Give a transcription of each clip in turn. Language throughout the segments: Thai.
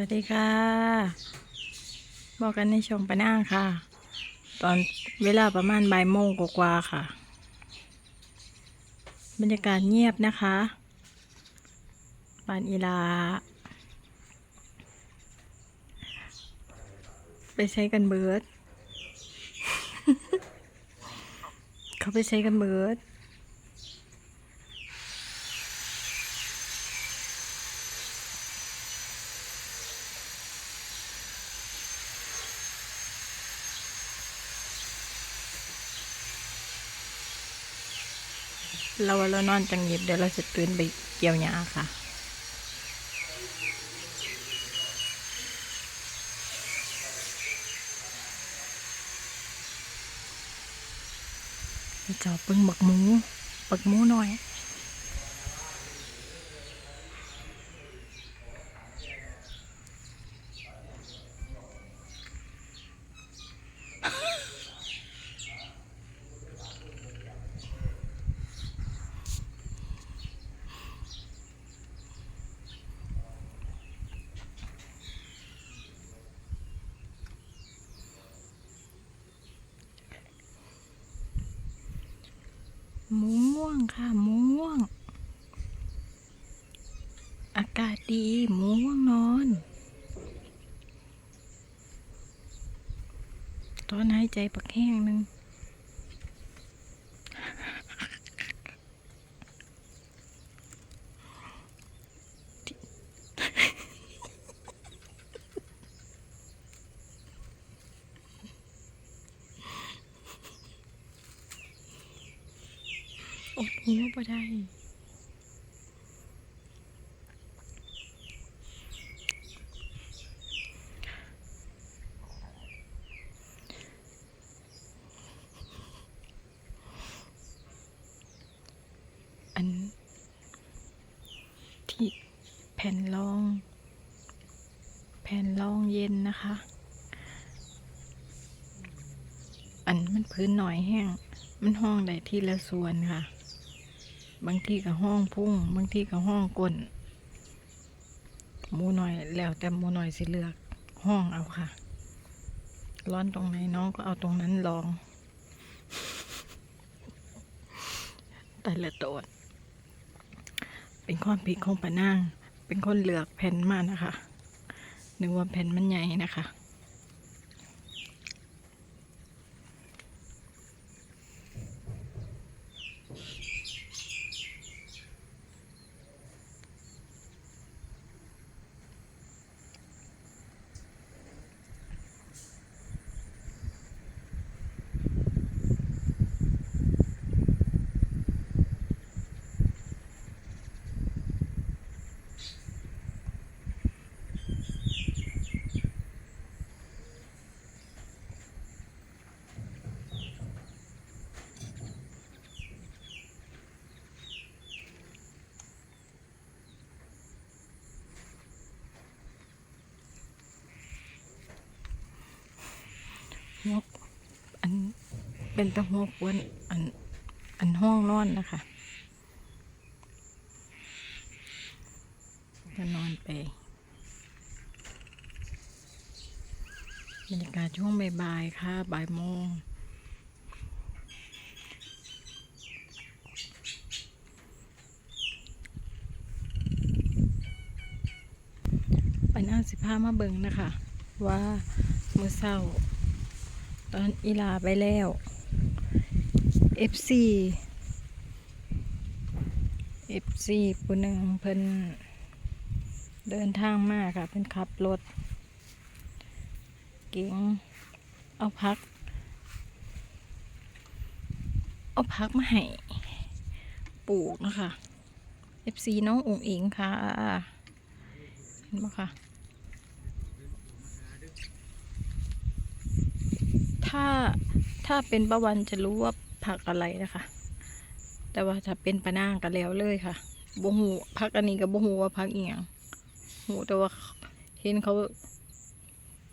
วัสดีค่ะ บอกกันในช่องปะนางค่ะ ตอนเวลาประมาณบ่ายโมงกว่าค่ะ บรรยากาศเงียบนะคะปานอีลา ไปใช้กันเบิร์ด เขาไปใช้กันเบิร์ด เราว่าเรานอนจังหยิบเดี๋ยวเราจะตื่นไปเกี่ยวหญ้าค่ะไปจอบเบิ่งบักหมูบักหมูหน่อย หมูม่วงค่ะ หมูม่วง อากาศดี หมูม่วงนอน ตอนหายใจปักแห้งหนึ่ง อดหัวบ่ได้อัน ที่แผ่นรอง แผ่นรองเย็นนะคะ อันมันพื้นหน่อยแห้ง มันห้องได้ที่ละส่วนค่ะ บางทีก็ห้องพุ่ง บางทีก็ห้องก้นหมูหน่อยแล้วแต่หมูหน่อยสิเลือกห้องเอาค่ะ ร้อนตรงไหนน้องก็เอาตรงนั้นลอง แต่ละตัวเป็นความผิดของปะนาง เป็นคนเลือกแผ่นมานะคะนึกว่าแผ่นมันใหญ่นะคะ หัวอันเป็นตะหัวควนอันอันห้องนอนนะคะจะนอนไปบรรยากาศช่วงบ่ายๆค่ะบ่ายโมงปันเอาสิพามาเบิงนะคะ ว่าเมื้อเช้า อนอีลาไปแล้ว FC FC ผู้หนึ่งเพิ่นเดินทางมากค่ะเป็นขับรถ เก๋งเอาพัก เอาพักมาให้ปลูกนะคะ FC น้องอุ๋งอิงค่ะ เห็นไหมคะ ถ้าถ้าเป็นประวันจะรู้ว่าผักอะไรนะคะ แต่ว่าถ้าเป็นปะนางก็แล้วเลยค่ะบ่หูผักอันนี้ก็บ่หูว่าผักเอียงหูแต่ว่าเห็นเขา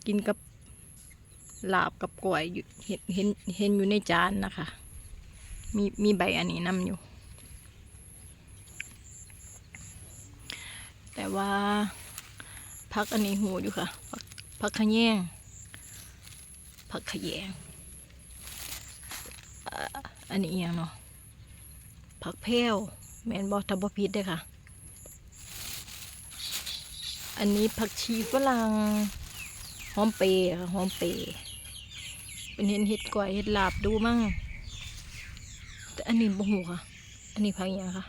กินกับลาบกับกล้วยเห็นเห็นเห็นอยู่ในจานนะคะ มีมีใบอันนี้นำอยู่ แต่ว่าพักอันนี้หูอยู่ค่ะพักพักขะแยง พักขยงอ่าอันนี้อหย่างเนาะพักแพ้วแมนบอทับบพิษด้อค่ะ อันนี้ผักชีฝรั่งหอมเปรย์ค่ะหอมเปรย์เป็นเห็นเห็ดกล้วยเห็ดลาบดูมั่งแต่อันนี้บ่หูค่ะ อันนี้พักอหย่งค่ะ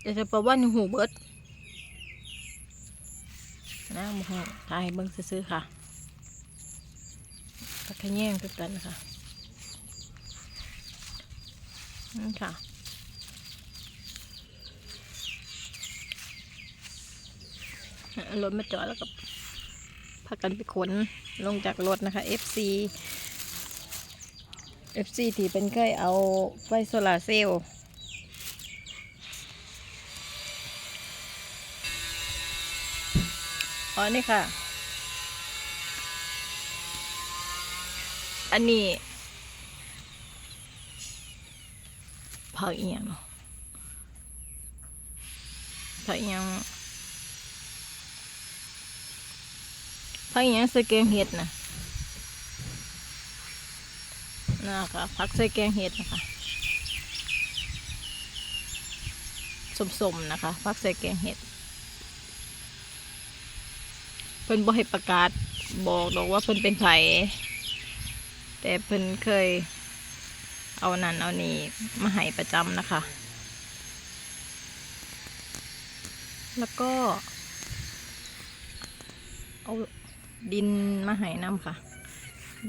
แต่จะบอกว่าหนูหูเบิดนะบ่ฮู้ถ่ายเบิ่งซื่อค่ะ ตะขะแยงคือกันค่ะนี่ค่ะรถมาจอดแล้วก็พากันไปขนลงจากรถนะคะ FC FC ที่เป็นเคยเอาไฟโซลาเซลล์อ๋อนี่ค่ะ อันนี้ผักเอียงเนาะผักเอียงพักอหย่างใส่แกงเห็ดนะนะคะพักใส่แกงเห็ดนะคะสมๆนะคะพักใส่แกงเห็ดเพิ่นบ่ให้ประกาศบอกดอกว่าเพิ่นเป็นไผ แต่เพิ่นเคยเอานั่นเอานี่มาให้ประจำนะคะ แล้วก็ เอาดินมาให้น้ำค่ะ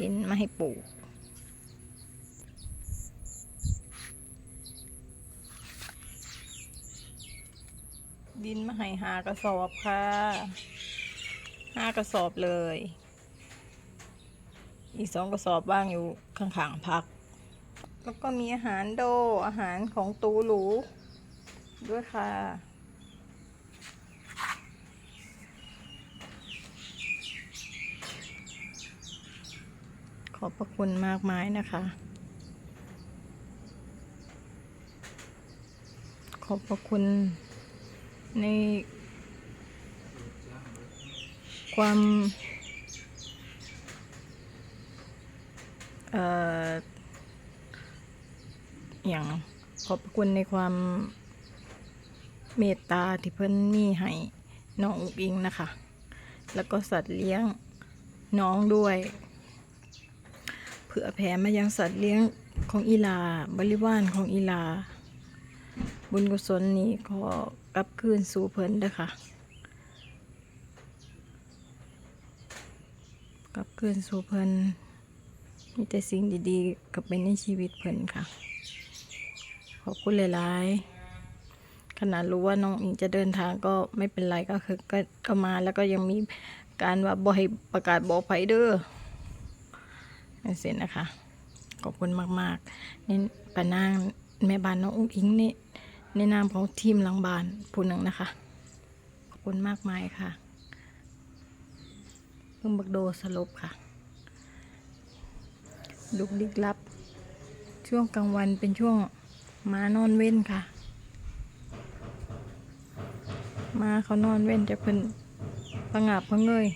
ดินมาให้ปลูกดินมาให้หากระสอบค่ะห้ากระสอบเลย อีกสองกระสอบว่างอยู่ข้างๆพัก แล้วก็มีอาหารโดอาหารของตูหรูด้วยค่ะขอบพระคุณมากมายนะคะ ขอบพระคุณในความ เอ่ออย่างขอบคุณในความเมตตาที่เพิ่นมีให้น้องอุกอิงนะคะ แล้วก็สัตว์เลี้ยงน้องด้วย เผื่อแผ่มายังสัตว์เลี้ยงของอีลา บริวารของอีลา บุญกุศลนี้ขอกลับคืนสู่เพิ่นเด้อค่ะกลับคืนสู่เพิ่น มีแต่สิ่งดีๆกลับไปในชีวิตเพิ่นค่ะ ขอบคุณหลายๆขนาดรู้ว่าน้องอิงจะเดินทางก็ไม่เป็นไรก็คือก็ก็มาแล้วก็ยังมีการว่าบ่ให้ประกาศบอกไผเด้อนั่นสินะคะ ขอบคุณมากๆนี่ปานางแม่บ้านน้องอุ้งอิงนี่ในนามของทีมหลังบ้านผู้หนึ่งนะคะ ขอบคุณมากมายค่ะเพิ่งบักโดสลบค่ะ ลุกลิกลับ ช่วงกลางวันเป็นช่วงมานอนเว้นค่ะ มาเขานอนเว้นจะเพิ่นประงาบพะเงย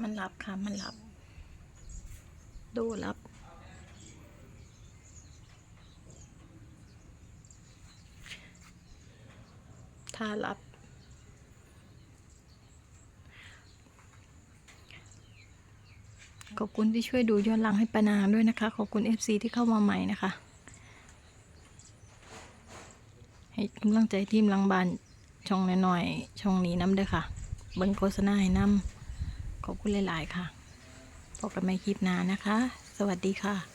มันรับค่ะ มันรับ ดูรับ ถ้ารับ ขอบคุณที่ช่วยดูย้อนหลังให้ปานางด้วยนะคะ ขอบคุณ FC ที่เข้ามาใหม่นะคะ ให้กำลังใจทีมลังบานช่องน้อยๆช่องนี้น้ำเด้อค่ะ เบิ้งโฆษณาให้น้ำขอบคุณหลาย ๆ ค่ะพบกันใหม่คลิปหน้านะคะ สวัสดีค่ะ